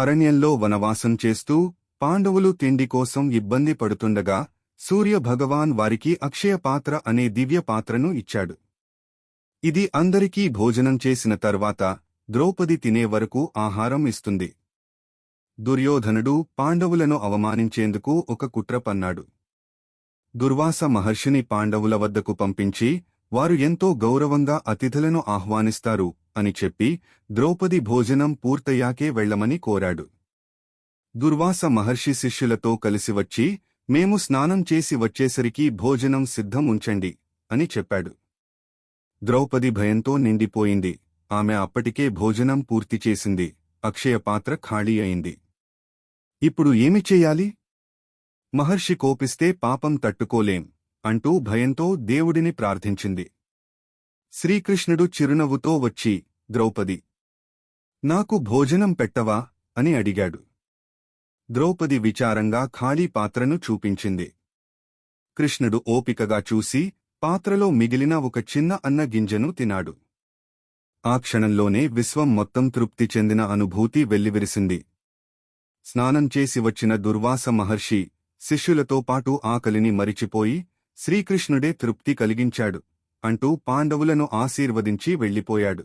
అరణ్యంలో వనవాసం చేస్తూ పాండవులు తిండి కోసం ఇబ్బంది పడుతుండగా సూర్య భగవాన్ వారికి అక్షయ పాత్ర అనే దివ్య పాత్రను ఇచ్చాడు. ఇది అందరికీ భోజనం చేసిన తర్వాత ద్రౌపది తినే వరకు ఆహారం ఇస్తుంది. దుర్యోధనుడు పాండవులను అవమానించేందుకు ఒక కుట్ర పన్నాడు. దుర్వాస మహర్షిని పాండవుల వద్దకు పంపించి వారు ఎంతో గౌరవంగా అతిథులను ఆహ్వానిస్తారు అని చెప్పి ద్రౌపది భోజనం పూర్తయ్యాకే వెళ్ళమని కోరాడు. దుర్వాస మహర్షి శిష్యులతో కలిసి వచ్చి మేము స్నానం చేసి వచ్చేసరికి భోజనం సిద్ధం ఉంచండి అని చెప్పాడు. ద్రౌపది భయంతో నిండిపోయింది. ఆమె అప్పటికే భోజనం పూర్తి చేసింది. అక్షయ పాత్ర ఖాళీ అయింది. ఇప్పుడు ఏమి చెయ్యాలి మహర్షి కోపిస్తే పాపం తట్టుకోలేం. అంటూ భయంతో దేవుడిని ప్రార్థించింది. శ్రీకృష్ణుడు చిరునవ్వుతో వచ్చి ద్రౌపది నాకు భోజనం పెట్టవా? అని అడిగాడు. ద్రౌపది విచారంగా ఖాళీ పాత్రను చూపించింది. కృష్ణుడు ఓపికగా చూసి పాత్రలో మిగిలిన ఒక చిన్న అన్న గింజను తినాడు ఆ క్షణంలోనే విశ్వం మొత్తం తృప్తి చెందిన అనుభూతి వెల్లివిరిసింది. స్నానం చేసి వచ్చిన దుర్వాస మహర్షి శిష్యులతో పాటు ఆకలిని మరిచిపోయి శ్రీకృష్ణుడే తృప్తి కలిగించాడు అంటూ పాండవులను ఆశీర్వదించి వెళ్ళిపోయాడు.